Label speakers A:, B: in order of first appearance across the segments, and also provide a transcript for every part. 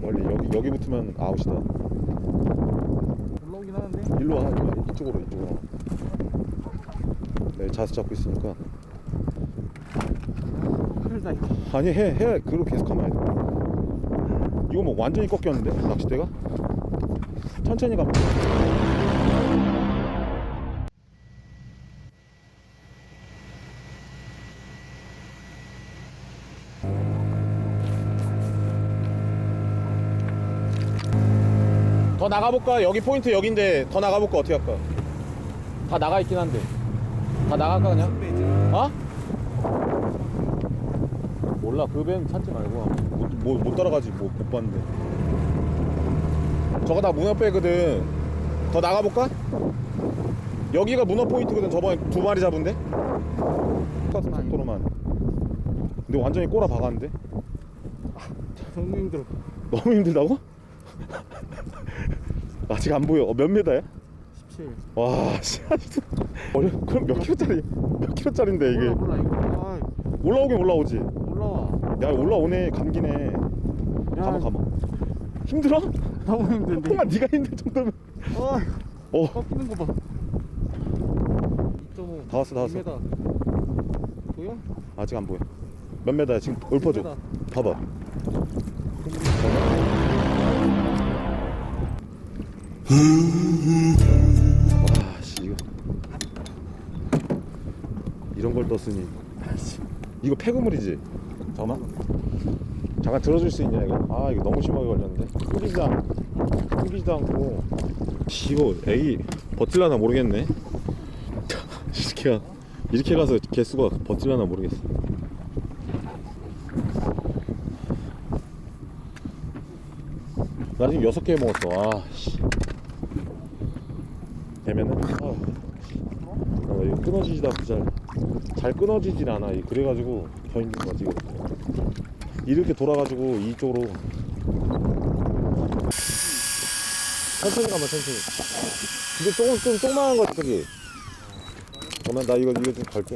A: 멀리 여기 여기 붙으면 아웃이다.
B: 올라오긴 하는데
A: 일로 와, 일로 와. 이쪽으로 이쪽으로. 네, 자세 잡고 있으니까.
B: 이거
A: 아니 해 해. 그리고 계속 하면 돼. 이거 뭐 완전히 꺾였는데 낚싯대가? 천천히 가면. 돼. 더 나가볼까? 여기 포인트 여긴데 더 나가볼까? 어떻게 할까? 다 나가 있긴 한데 다 나갈까 그냥? 어? 몰라 그 배는 찾지 말고 못, 뭐, 못 따라가지 뭐 못 봤는데 저거 다 문어 배거든 더 나가볼까? 여기가 문어 포인트거든 저번에 두 마리 잡은데 똑같은 속도로만 근데 완전히 꼬라 박았는데
B: 너무 힘들어
A: 너무 힘들다고? 아직 안 보여. 어, 몇 메다야?
B: 17
A: 와 씨, 아직도 어려 그럼 몇 킬로짜리 몇 킬로짜리인데 이게?
B: 몰라 몰라 이거 아
A: 올라오긴 올라오지.
B: 올라와.
A: 야 올라오네. 감기네
B: 야,
A: 가만 가만 힘들어?
B: 너무 힘든데.
A: 형아 네가 힘들 정도면.
B: 아
A: 어.
B: 꺾이는 거 봐. 2.5
A: 다 왔어, 다 왔어.
B: 2m 보여?
A: 아직 안 보여. 몇 메다야? 지금 읊어줘.
B: 2m.
A: 봐봐 와씨 이거. 이런 걸 떴으니. 아이씨. 이거 폐그물이지? 잠깐만. 잠깐 들어줄 수 있냐 이거? 아 이거 너무 심하게 걸렸는데. 끄기지도 않고 끄기지도 않고. 씨, 이거 애기 버틸라나 모르겠네. 이렇게 가 이렇게 가서 개수가 버틸라나 모르겠어. 나 지금 여섯 개 먹었어. 아 씨 되면은 아, 어, 이거 끊어지지도 않고 잘, 잘 끊어지질 않아. 이- 그래가지고 더 힘든 거지 이렇게 돌아가지고 이쪽으로. 천천히 가면 천천히. 근데 조금 좀 조그만한 거 저기. 그러면 나 이거 이거 좀 갈게.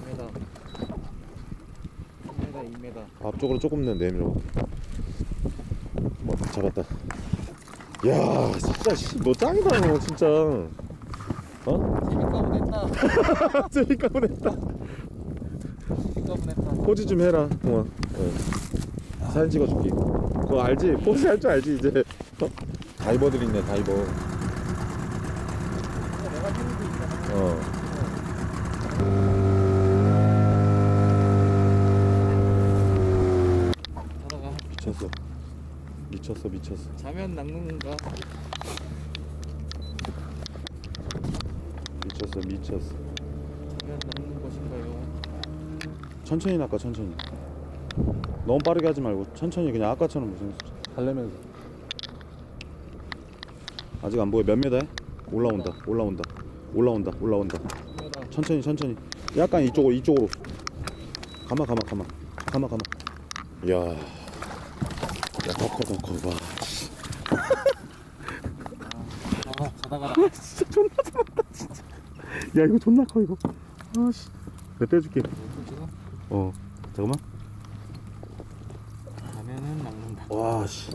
B: 2m 2m 2m
A: 앞쪽으로 조금 더 내밀어. 뭐 잡았다 야 진짜 씨, 너 짱이다 너 진짜. 어?
B: 재밌가면 했다.
A: 재밌가 보냈다.
B: 재밌가면 했다.
A: 포즈 좀 해라 동아. 어. 사진 찍어줄게. 그거 알지? 포즈 할 줄 알지 이제? 어? 다이버들 있네 다이버.
B: 내가 있잖아.
A: 어.
B: 하다가
A: 미쳤어 미쳤어 미쳤어.
B: 자면 낚는가?
A: 미쳤어 미쳤어.
B: 자면 낚는 것인가요?
A: 천천히 낚아 천천히. 너무 빠르게 하지 말고 천천히 그냥 아까처럼 무슨 달래면서. 아직 안 보여. 몇 메다야? 올라온다. 올라온다 올라온다. 올라온다.
B: 2m
A: 천천히 천천히. 약간 이쪽으로 이쪽으로. 가마 가마 가마. 가마 가마. 이야 야 더커 더커 봐.
B: 아 자다가
A: 진짜 존나 잘한다 진짜. 야 이거 존나 커 이거. 아 씨. 내가 떼줄게. 어 잠깐만.
B: 자면은 낚는다.
A: 와 씨.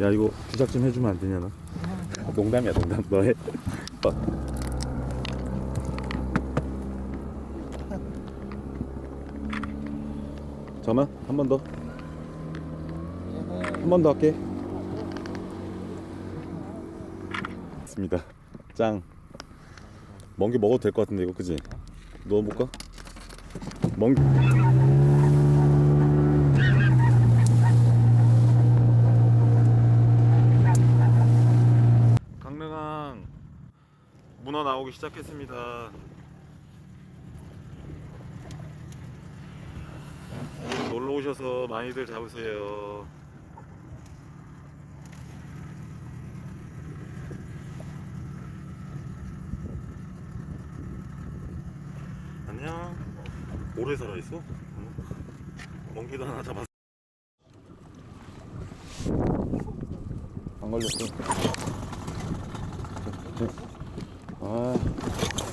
A: 야 이거 부작 좀 해주면 안 되냐 나? 농담이야 농담. 너해. 어. 잠깐만 한 번 더 한 번 더 할게. 있습니다. 짱. 멍게 먹어도 될 것 같은데 이거 그지? 넣어볼까? 멍게 강릉항 문어 나오기 시작했습니다. 놀러 오셔서 많이들 잡으세요. 안녕. 오래 살아 있어? 멍게도 하나 잡았어. 안 걸렸어. 아.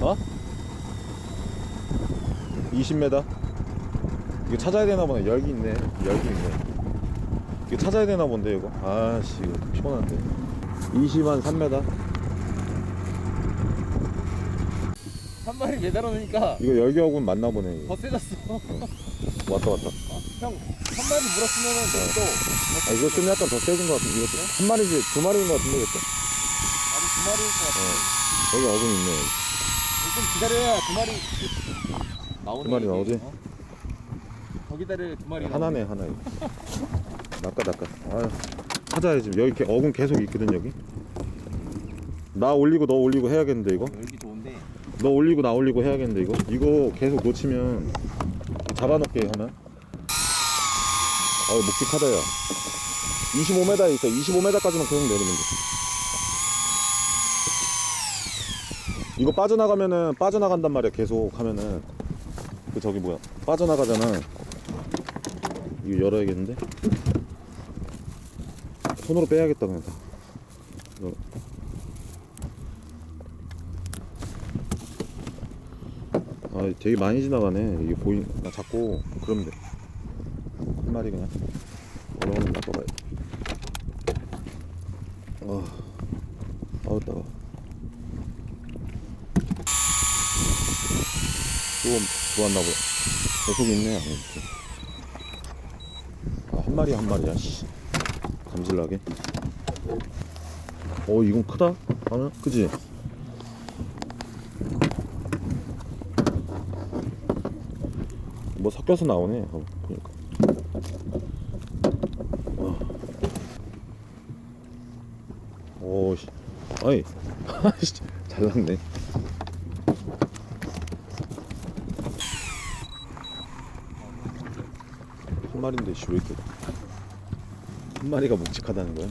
A: 어? 20m? 이거 찾아야 되나 보네. 열기 있네. 열기 있네. 이거 찾아야 되나 본데 이거. 아씨 이거 피곤한데. 20한 3m?
B: 한 마리 매달아 놓으니까
A: 이거 열기하고는 맞나 보네. 이거.
B: 더 세졌어.
A: 왔다 왔다.
B: 형, 한 마리 물었으면은 또
A: 아 이거 좀 약간 더 세진 것 같은데 이것도 한 마리지 두 마리인 것 같은데 이것도.
B: 아주 두 마리일 것 같아.
A: 여기 어금 있네.
B: 좀 기다려야 두 마리 나오네.
A: 두 마리. 나오지?
B: 어? 더 기다려야 두 마리.
A: 하나네 하나. 낚아 낚아. 아 찾아야지. 여기 이렇게 어금 계속 있거든 여기. 나 올리고 너 올리고 해야겠는데 이거.
B: 열기 좋은데.
A: 너 올리고 나 올리고 해야겠는데 이거. 이거 계속 놓치면 잡아놓게 하나. 어 묵직하다야. 25m에 있어. 25m까지만 계속 내리면 돼. 이거 빠져나가면은 빠져나간단 말이야. 계속 하면은 그 저기 뭐야 빠져나가잖아. 이거 열어야겠는데? 손으로 빼야겠다 그냥 다. 이거. 아 되게 많이 지나가네. 이게 보이 나 잡고 그러면 돼. 한 마리 그냥 얼어오는 낚아봐야 돼. 아, 아우 따가. 조금 좋았나 보다. 계속 있네. 아. 아, 한 마리 한 마리야. 씨. 감질나게. 어 이건 크다. 하나 그지? 뭐 섞여서 나오네. 어, 그러니까. 오, 씨. 아이, 씨, 잘 났네. 마리인데, 씨, 왜 이렇게. 한 마리가 묵직하다는 거야?